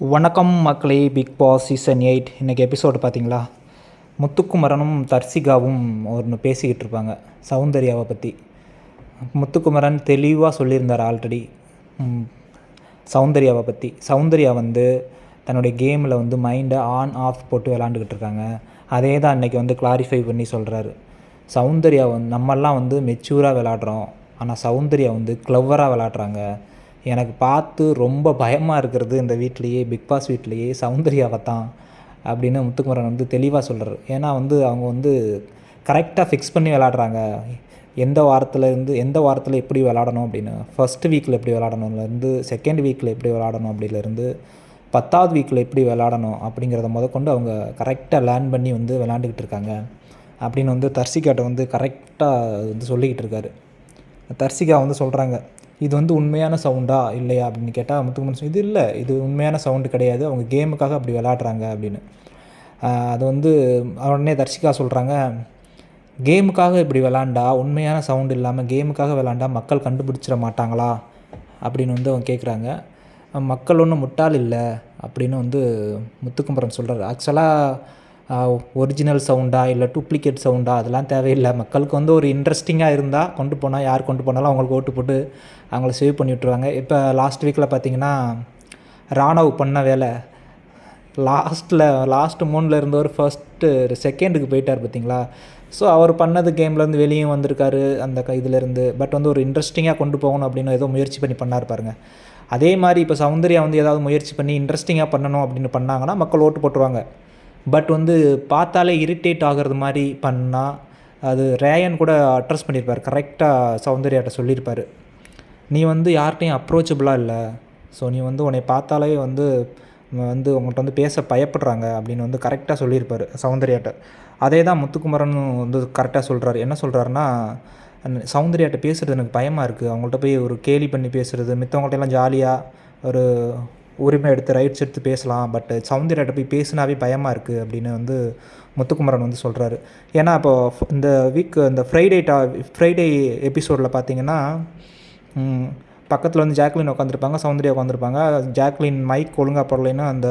வணக்கம் மக்களே Bigg Boss season eight இன்றைக்கி எபிசோடு பார்த்தீங்களா முத்துக்குமரனும் தர்சிகாவும் ஒன்று பேசிக்கிட்டு இருப்பாங்க சௌந்தர்யாவை பற்றி முத்துக்குமரன் தெளிவாக சொல்லியிருந்தார் ஆல்ரெடி சௌந்தர்யாவை பற்றி சௌந்தர்யா வந்து தன்னுடைய கேமில் வந்து மைண்டை ஆன் ஆஃப் போட்டு விளாண்டுக்கிட்டு இருக்காங்க. அதே தான் இன்றைக்கி வந்து கிளாரிஃபை பண்ணி சொல்கிறாரு சௌந்தர்யா வந்து நம்மெல்லாம் வந்து மெச்சூராக விளாட்றோம் ஆனால் சௌந்தர்யா வந்து க்ளவராக விளாட்றாங்க எனக்கு பார்த்து ரொம்ப பயமாக இருக்கிறது இந்த வீட்லேயே பிக் பாஸ் வீட்லேயே சௌந்தர்யாவை தான் அப்படின்னு முத்துக்குமரன் வந்து தெளிவாக சொல்கிறார் ஏன்னா வந்து அவங்க வந்து கரெக்டாக ஃபிக்ஸ் பண்ணி விளாட்றாங்க எந்த வாரத்தில் இருந்து எந்த வாரத்தில் எப்படி விளாடணும் அப்படின்னு. ஃபஸ்ட்டு வீக்கில் எப்படி விளாடணும்லேருந்து செகண்ட் வீக்கில் எப்படி விளாடணும் அப்படிலேருந்து பத்தாவது வீக்கில் எப்படி விளாடணும் அப்படிங்கிறத முதற்கொண்டு அவங்க கரெக்டாக லேர்ன் பண்ணி வந்து விளாண்டுக்கிட்டு இருக்காங்க. அப்படின்னு வந்து தர்சிகாட்ட வந்து கரெக்டாக வந்து சொல்லிக்கிட்டு இருக்காரு. தர்சிகா வந்து சொல்கிறாங்க இது வந்து உண்மையான சவுண்டா இல்லையா அப்படின்னு கேட்டால் முத்துக்குமரன் இது இல்லை இது உண்மையான சவுண்டு கிடையாது அவங்க கேமுக்காக அப்படி விளாட்றாங்க அப்படின்னு. அது வந்து உடனே தர்ஷிகா சொல்கிறாங்க கேமுக்காக இப்படி விளாண்டா உண்மையான சவுண்டு இல்லாமல் கேமுக்காக விளாண்டா மக்கள் கண்டுபிடிச்சிட மாட்டாங்களா அப்படின்னு வந்து அவங்க கேட்குறாங்க மக்கள் ஒன்றும் முட்டாள் இல்லை அப்படின்னு வந்து முத்துக்குமரன் சொல்கிறார் ஆக்சுவலாக ஒரிஜினல் சவுண்டா இல்லை டூப்ளிகேட் சவுண்டா அதெல்லாம் தேவையில்லை. மக்களுக்கு வந்து ஒரு இன்ட்ரெஸ்டிங்காக இருந்தால் கொண்டு போனால் யார் கொண்டு போனாலும் அவங்களுக்கு ஓட்டு போட்டு அவங்கள சேவ் பண்ணி விட்ருவாங்க இப்போ லாஸ்ட் வீக்கில் பார்த்தீங்கன்னா ராணவ் பண்ண வேலை. லாஸ்ட்டில் லாஸ்ட்டு மூணில் இருந்தவர் ஃபஸ்ட்டு செகண்டுக்கு போயிட்டார் பார்த்தீங்களா ஸோ அவர் பண்ணது கேம்லேருந்து வெளியும் வந்திருக்காரு அந்த க இதுலேருந்து பட் வந்து ஒரு இன்ட்ரெஸ்டிங்காக கொண்டு போகணும் அப்படின்னு ஏதோ முயற்சி பண்ணி பண்ணார் பாருங்க. அதே மாதிரி இப்போ சௌந்தர்யா வந்து ஏதாவது முயற்சி பண்ணி இன்ட்ரெஸ்டிங்காக பண்ணணும் அப்படின்னு பண்ணாங்கன்னா மக்கள் ஓட்டு போட்டுருவாங்க. பட் வந்து பார்த்தாலே இரிட்டேட் ஆகிறது மாதிரி பண்ணால் அது ரேயன் கூட அட்ரஸ் பண்ணியிருப்பார். கரெக்டாக சௌந்தர்யாட்ட சொல்லியிருப்பார். நீ வந்து யார்கிட்டையும் அப்ரோச்சபிளாக இல்லை. ஸோ நீ வந்து உன்னை பார்த்தாலே வந்து வந்து உங்கள்கிட்ட வந்து பேச பயப்படுறாங்க. அப்படின்னு வந்து கரெக்டாக சொல்லியிருப்பார் சௌந்தர்யாட்ட. அதே தான் முத்துக்குமரன் வந்து கரெக்டாக சொல்கிறாரு என்ன சொல்கிறாருன்னா சௌந்தர்யாட்ட பேசுகிறது எனக்கு பயமாக இருக்குது அவங்கள்ட்ட போய் ஒரு கேலி பண்ணி பேசுகிறது மித்தவங்கள்ட்ட ஜாலியாக ஒரு உரிமை எடுத்து ரைட்ஸ் எடுத்து பேசலாம். பட் சவுந்தர்யாட்ட போய் பேசினாவே பயமாக இருக்குது அப்படின்னு வந்து முத்துக்குமரன் வந்து சொல்கிறாரு ஏன்னா இப்போ இந்த வீக் இந்த ஃப்ரைடே டா ஃப்ரைடே எபிசோடில் பார்த்தீங்கன்னா பக்கத்தில் வந்து ஜாக்லின் உட்காந்துருப்பாங்க சௌந்தர்யா உட்காந்துருப்பாங்க ஜாக்லின் மைக் ஒழுங்காக போடலைன்னா அந்த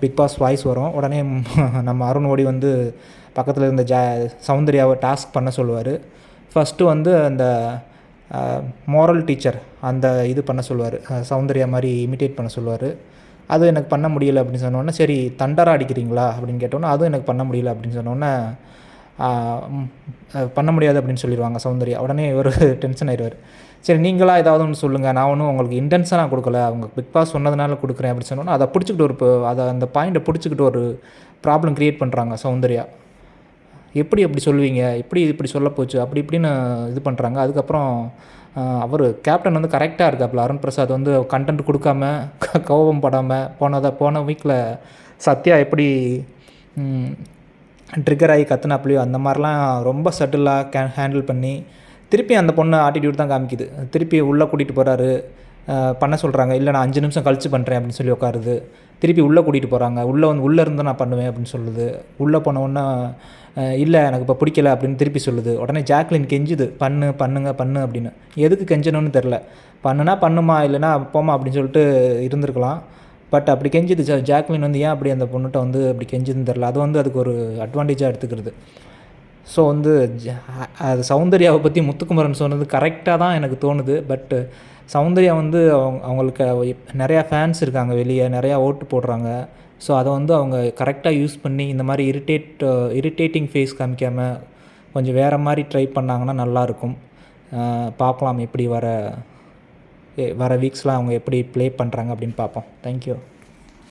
பிக் பாஸ் வாய்ஸ் வரும். உடனே நம்ம அருண் ஓடி வந்து பக்கத்தில் இருந்த ஜா சௌந்தர்யாவை டாஸ்க் பண்ண சொல்லுவார். ஃபஸ்ட்டு வந்து அந்த மோரல் டீச்சர் அந்த இது பண்ண சொல்லுவார். சௌந்தர்யா மாதிரி இமிட்டேட் பண்ண சொல்லுவார். அது எனக்கு பண்ண முடியலை அப்படின்னு சொன்னோன்னே சரி தண்டராக அடிக்கிறீங்களா? அப்படின்னு கேட்டோன்னே அதுவும் எனக்கு பண்ண முடியல அப்படின்னு சொன்னோன்னே பண்ண முடியாது அப்படின்னு சொல்லிடுவாங்க சௌந்தர்யா. உடனே ஒரு டென்ஷன் ஆயிடுவார். சரி நீங்களாக ஏதாவது ஒன்று சொல்லுங்கள் நான் ஒன்றும் உங்களுக்கு இன்டென்ஷனாக கொடுக்கல. அவங்க பிக் பாஸ் சொன்னதுனால கொடுக்குறேன் அப்படின்னு சொன்னோன்னா அதை பிடிச்சிக்கிட்டு ஒரு அதை அந்த பாயிண்ட்டை பிடிச்சிக்கிட்டு ஒரு ப்ராப்ளம் க்ரியேட் பண்ணுறாங்க சௌந்தர்யா. எப்படி அப்படி சொல்லுவீங்க? எப்படி இப்படி சொல்ல போச்சு. அப்படி இப்படின்னு இது பண்ணுறாங்க அதுக்கப்புறம் அவர் கேப்டன் வந்து கரெக்டாக இருக்காப்புல அருண் பிரசாத் வந்து கண்டென்ட் கொடுக்காம கோபம் படாமல் போனதை போன வீக்கில் சத்யா எப்படி ட்ரிகர் ஆகி கத்துனாப்லையோ அந்த மாதிரிலாம் ரொம்ப சட்டிலாக கே ஹேண்டில் பண்ணி திருப்பி அந்த பொண்ணு ஆட்டிடியூட் தான் காமிக்குது. திருப்பி உள்ளே கூட்டிகிட்டு போகிறாரு பண்ண சொல்கிறாங்க இல்லை நான் அஞ்சு நிமிஷம் கழிச்சு பண்ணுறேன் அப்படின்னு சொல்லி உட்காருது. திருப்பி உள்ளே கூட்டிகிட்டு போகிறாங்க உள்ளே வந்து உள்ளே இருந்து நான் பண்ணுவேன் அப்படின்னு சொல்லுது. உள்ளே போனவுடனே இல்லை எனக்கு இப்போ பிடிக்கல அப்படின்னு திருப்பி சொல்லுது. உடனே ஜாக்லின் கெஞ்சுது. பண்ணு பண்ணுங்க பண்ணு அப்படின்னு. எதுக்கு கெஞ்சணும்னு தெரில. பண்ணுனா பண்ணுமா இல்லைனா போமா அப்படின்னு சொல்லிட்டு இருந்திருக்கலாம். பட் அப்படி கெஞ்சுது. ஜா ஜாக்லின் வந்து ஏன் அப்படி அந்த பொண்ணுகிட்ட வந்து அப்படி கெஞ்சுதுன்னு தெரில. அது வந்து அதுக்கு ஒரு அட்வான்டேஜாக எடுத்துக்கிறது. ஸோ வந்து அது சௌந்தர்யாவை பற்றி முத்துக்குமரன் சொன்னது கரெக்டாக தான் எனக்கு தோணுது. பட்டு சௌந்தர்யா வந்து அவங்க அவங்களுக்கு நிறையா ஃபேன்ஸ் இருக்காங்க வெளியே நிறையா ஓட்டு போடுறாங்க. ஸோ அதை வந்து அவங்க கரெக்டாக யூஸ் பண்ணி இந்த மாதிரி இரிட்டேட் இரிட்டேட்டிங் ஃபேஸ் காமிக்காமல் கொஞ்சம் வேறு மாதிரி ட்ரை பண்ணாங்கன்னா நல்லாயிருக்கும் பார்க்கலாம் எப்படி வர வர வீக்ஸ்லாம் அவங்க எப்படி ப்ளே பண்ணுறாங்க அப்படின்னு பார்ப்போம். தேங்க்யூ